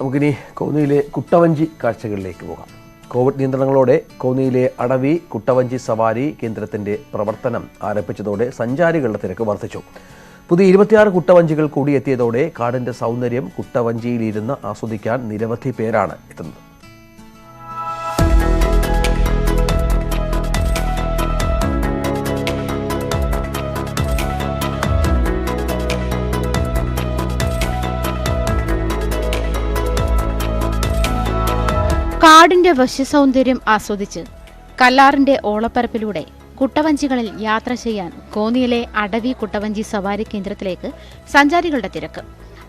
നമുക്കിനി കോന്നിയിലെ കുട്ടവഞ്ചി കാഴ്ചകളിലേക്ക് പോകാം. കോവിഡ് നിയന്ത്രണങ്ങളോടെ കോന്നിയിലെ അടവി കുട്ടവഞ്ചി സവാരി കേന്ദ്രത്തിന്റെ പ്രവർത്തനം ആരംഭിച്ചതോടെ സഞ്ചാരികളുടെ തിരക്ക് വർദ്ധിച്ചു. പുതിയ ഇരുപത്തിയാറ് കുട്ടവഞ്ചികൾ കൂടി എത്തിയതോടെ കാടിന്റെ സൗന്ദര്യം കുട്ടവഞ്ചിയിലിരുന്ന് ആസ്വദിക്കാൻ നിരവധി പേരാണ് എത്തുന്നത്. കാടിന്റെ വശ്യസൗന്ദര്യം ആസ്വദിച്ച് കല്ലാറിന്റെ ഓളപ്പരപ്പിലൂടെ കുട്ടവഞ്ചികളിൽ യാത്ര ചെയ്യാൻ കോന്നിയിലെ അടവി കുട്ടവഞ്ചി സവാരി കേന്ദ്രത്തിലേക്ക് സഞ്ചാരികളുടെ തിരക്ക്.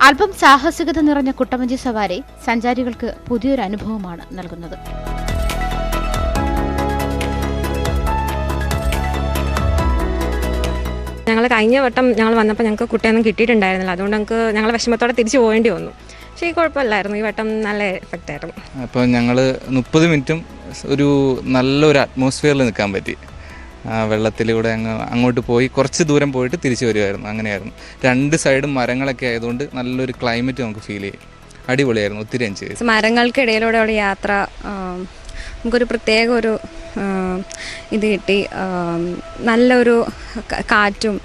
അല്പം സാഹസികത നിറഞ്ഞ കുട്ടവഞ്ചി സവാരി സഞ്ചാരികൾക്ക് പുതിയൊരു അനുഭവമാണ് നൽകുന്നത്. ഞങ്ങൾ കഴിഞ്ഞ വട്ടം ഞങ്ങൾ വന്നപ്പോൾ ഞങ്ങൾക്ക് കുട്ടിയൊന്നും കിട്ടിയിട്ടുണ്ടായിരുന്നില്ല. അതുകൊണ്ട് ഞങ്ങൾക്ക് ഞങ്ങൾ വിഷമത്തോടെ തിരിച്ചു പോകേണ്ടി വന്നു. പക്ഷേ ഈ കുഴപ്പമില്ലായിരുന്നു. ഈ വട്ടം നല്ല എഫക്റ്റ് ആയിരുന്നു. അപ്പോൾ ഞങ്ങൾ മുപ്പത് മിനിറ്റും ഒരു നല്ലൊരു അറ്റ്മോസ്ഫിയറിൽ നിൽക്കാൻ പറ്റി. വെള്ളത്തിലൂടെ അങ്ങ് അങ്ങോട്ട് പോയി കുറച്ച് ദൂരം പോയിട്ട് തിരിച്ചു വരുമായിരുന്നു അങ്ങനെയായിരുന്നു. രണ്ട് സൈഡും മരങ്ങളൊക്കെ ആയതുകൊണ്ട് നല്ലൊരു ക്ലൈമറ്റ് നമുക്ക് ഫീൽ ചെയ്യും. അടിപൊളിയായിരുന്നു ഒത്തിരി എൻജോയ് ചെയ്തു. മരങ്ങൾക്കിടയിലൂടെയുള്ള യാത്ര നമുക്കൊരു പ്രത്യേക ഒരു ഇത് കിട്ടി. നല്ലൊരു കാറ്റും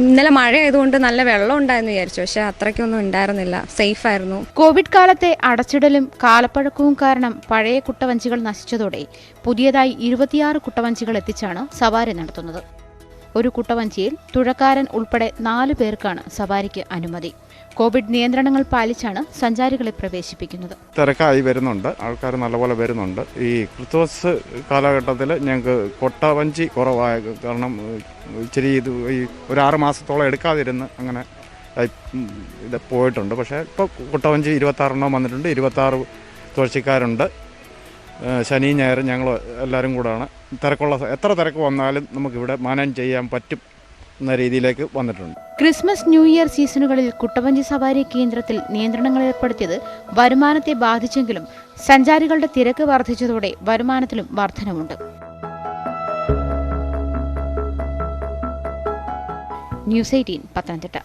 ഇന്നലെ മഴ ആയതുകൊണ്ട് നല്ല വെള്ളം ഉണ്ടായെന്ന് വിചാരിച്ചു. പക്ഷെ അത്രയ്ക്കൊന്നും ഉണ്ടായിരുന്നില്ല. സേഫ് ആയിരുന്നു. കോവിഡ് കാലത്തെ അടച്ചിടലും കാലപ്പഴക്കവും കാരണം പഴയ കുട്ടവഞ്ചികൾ നശിച്ചതോടെ പുതിയതായി ഇരുപത്തിയാറ് കുട്ടവഞ്ചികൾ എത്തിച്ചാണ് സവാരി നടത്തുന്നത്. ഒരു കുട്ടവഞ്ചിയിൽ തുഴക്കാരൻ ഉൾപ്പെടെ നാലു പേർക്കാണ് സവാരിക്ക് അനുമതി. കോവിഡ് നിയന്ത്രണങ്ങൾ പാലിച്ചാണ് സഞ്ചാരികളെ പ്രവേശിപ്പിക്കുന്നത്. തിരക്കായി വരുന്നുണ്ട്. ആൾക്കാർ നല്ലപോലെ വരുന്നുണ്ട്. ഈ ക്രിസ്തുമസ് കാലഘട്ടത്തിൽ ഞങ്ങൾക്ക് കൊട്ടവഞ്ചി കുറവായ കാരണം ഇച്ചിരി ഇത് ഈ ഒരു ആറ് മാസത്തോളം എടുക്കാതിരുന്ന് അങ്ങനെ ഇത് പോയിട്ടുണ്ട്. പക്ഷേ ഇപ്പോൾ കൊട്ടവഞ്ചി ഇരുപത്താറെണ്ണം വന്നിട്ടുണ്ട്. ഇരുപത്താറ് തുഴച്ചിക്കാരുണ്ട്. ശനി ഞായറും ഞങ്ങൾ എല്ലാവരും കൂടാണ്. തിരക്കുള്ള എത്ര തിരക്ക് വന്നാലും നമുക്കിവിടെ മാനേജ് ചെയ്യാൻ പറ്റും എന്ന രീതിയിലേക്ക് വന്നിട്ടുണ്ട്. ക്രിസ്മസ് ന്യൂ ഇയർ സീസണുകളിൽ കുട്ടവഞ്ചി സവാരി കേന്ദ്രത്തിൽ നിയന്ത്രണങ്ങൾ ഏർപ്പെടുത്തിയത് വരുമാനത്തെ ബാധിച്ചെങ്കിലും സഞ്ചാരികളുടെ തിരക്ക് വർദ്ധിച്ചതോടെ വരുമാനത്തിലും വർധനമുണ്ട്. News eighteen Pathanamthitta.